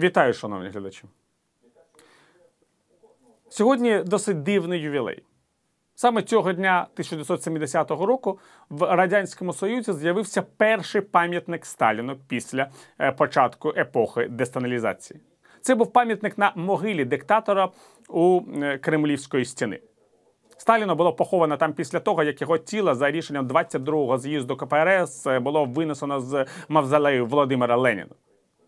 Вітаю, шановні глядачі. Сьогодні досить дивний ювілей. Саме цього дня 1970 року в Радянському Союзі з'явився перший пам'ятник Сталіну після е, початку епохи десталінізації. Це був пам'ятник на могилі диктатора у е, Кремлівської стіни. Сталіно було поховано там після того, як його тіло за рішенням 22-го з'їзду КПРС е, було винесено з мавзолею Володимира Леніна.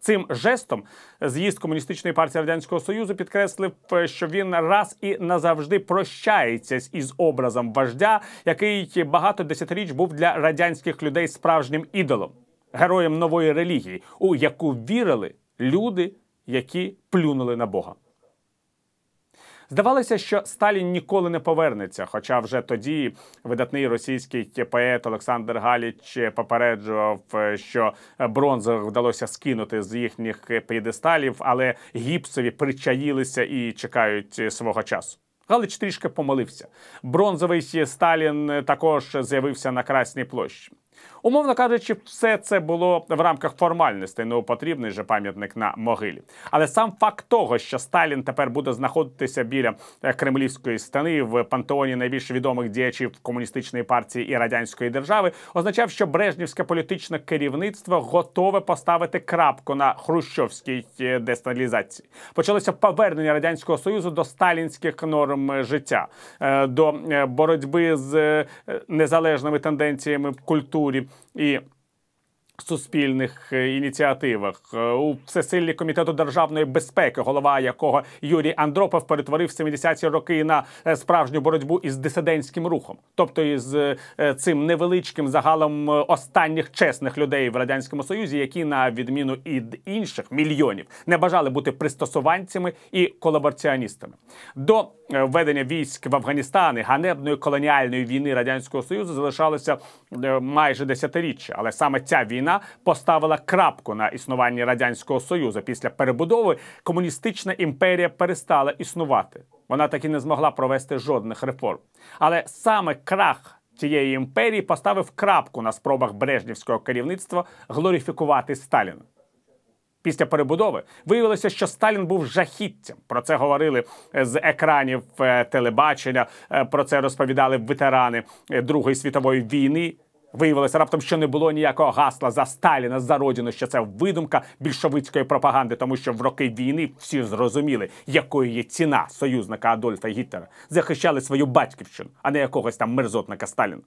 Цим жестом з'їзд комуністичної партії радянського союзу підкреслив, е, що він раз і назавжди прощається із образом вождя, який багато десятиріч був для радянських людей справжнім ідолом, героєм нової релігії, у яку вірили люди, які плюнули на Бога. Здавалося, що Сталін ніколи не повернеться. Хоча вже тоді видатний російський поет Олександр Галіч попереджував, що бронзу вдалося скинути з їхніх п'єдесталів, але гіпсові причаїлися і чекають свого часу. Галич трішки помолився. Бронзовий Сталін також з'явився на Красній площі. Умовно кажучи, все це було в рамках формальностей, не потрібний же пам'ятник на могилі. Але сам факт того, що Сталін тепер буде знаходитися біля е, кремлівської стани в пантеоні найбільш відомих діячів комуністичної партії і радянської держави, означав, що брежнівське політичне керівництво готове поставити крапку на хрущовській е, десталізації. Почалося повернення радянського союзу до сталінських норм життя, е, до боротьби з незалежними тенденціями в культурі. І суспільних е, ініціативах. Е, у всесиллі комітету державної безпеки, голова якого Юрій Андропов перетворив 70-ті роки на е, справжню боротьбу із дисидентським рухом, тобто із цим невеличким загалом останніх чесних людей в радянському союзі, які на відміну від інших мільйонів не бажали бути пристосуванцями і колабораціоністами. До введення військ в Афганістан і ганебної колоніальної війни радянського союзу залишалося майже десятиріччя, але саме ця війна війна поставила крапку на існуванні радянського союзу. Після перебудови комуністична імперія перестала існувати. Вона таки не змогла провести жодних реформ. Але саме крах цієї імперії поставив крапку на спробах брежнівського керівництва глорифікувати Сталіна. Після перебудови виявилося, що Сталін був жахіттям. Про це говорили з екранів е, телебачення. Е, про це розповідали ветерани е, Другої світової війни. Виявилося раптом, що не було ніякого гасла за Сталіна за родину, що це видумка більшовицької пропаганди, тому що в роки війни всі зрозуміли, якою є ціна союзника Адольфа Гітлера. захищали свою батьківщину, а не якогось там мерзотника Сталіна.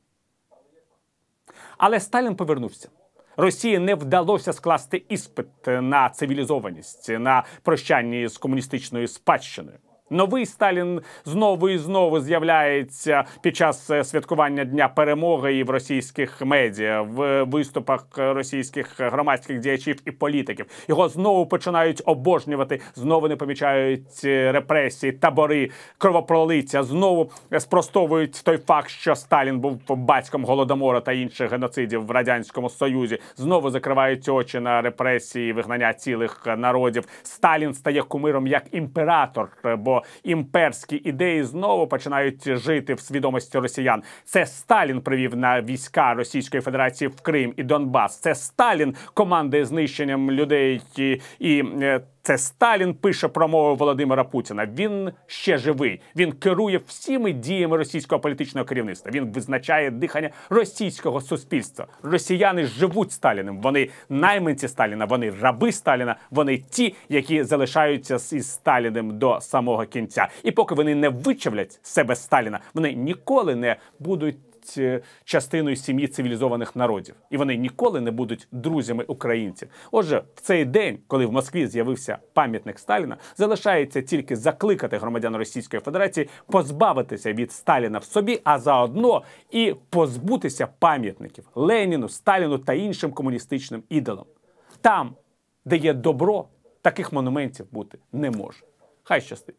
Але Сталін повернувся. Росії не вдалося скласти іспит на цивілізованість на прощанні з комуністичною спадщиною. Новий Сталін знову і знову з'являється під час е, святкування дня перемоги і в російських медіа, в виступах російських громадських діячів і політиків. Його знову починають обожнювати, знову не помічають е, репресії, табори, кровопролиття. Знову спростовують той факт, що Сталін був батьком голодомора та інших геноцидів в радянському союзі. Знову закривають очі на репресії, вигнання цілих народів. Сталін стає кумиром як імператор. бо імперські ідеї знову починають жити в свідомості росіян. Це Сталін привів на війська Російської Федерації в Крим і Донбас. Це Сталін командує знищенням людей і, і е, це Сталін пише промову Володимира Путіна. Він ще живий. Він керує всіми діями російського політичного керівництва. Він визначає дихання російського суспільства. Росіяни живуть Сталіним. Вони найманці Сталіна, вони раби Сталіна. Вони ті, які залишаються із Сталіним до самого кінця. І поки вони не вичавлять себе Сталіна, вони ніколи не будуть Е, частиною сім'ї цивілізованих народів, і вони ніколи не будуть друзями українців. Отже, в цей день, коли в Москві з'явився пам'ятник Сталіна, залишається тільки закликати громадян Російської Федерації позбавитися від Сталіна в собі, а заодно і позбутися пам'ятників Леніну, Сталіну та іншим комуністичним ідолам. Там, де є добро, таких монументів бути не може. Хай щастить.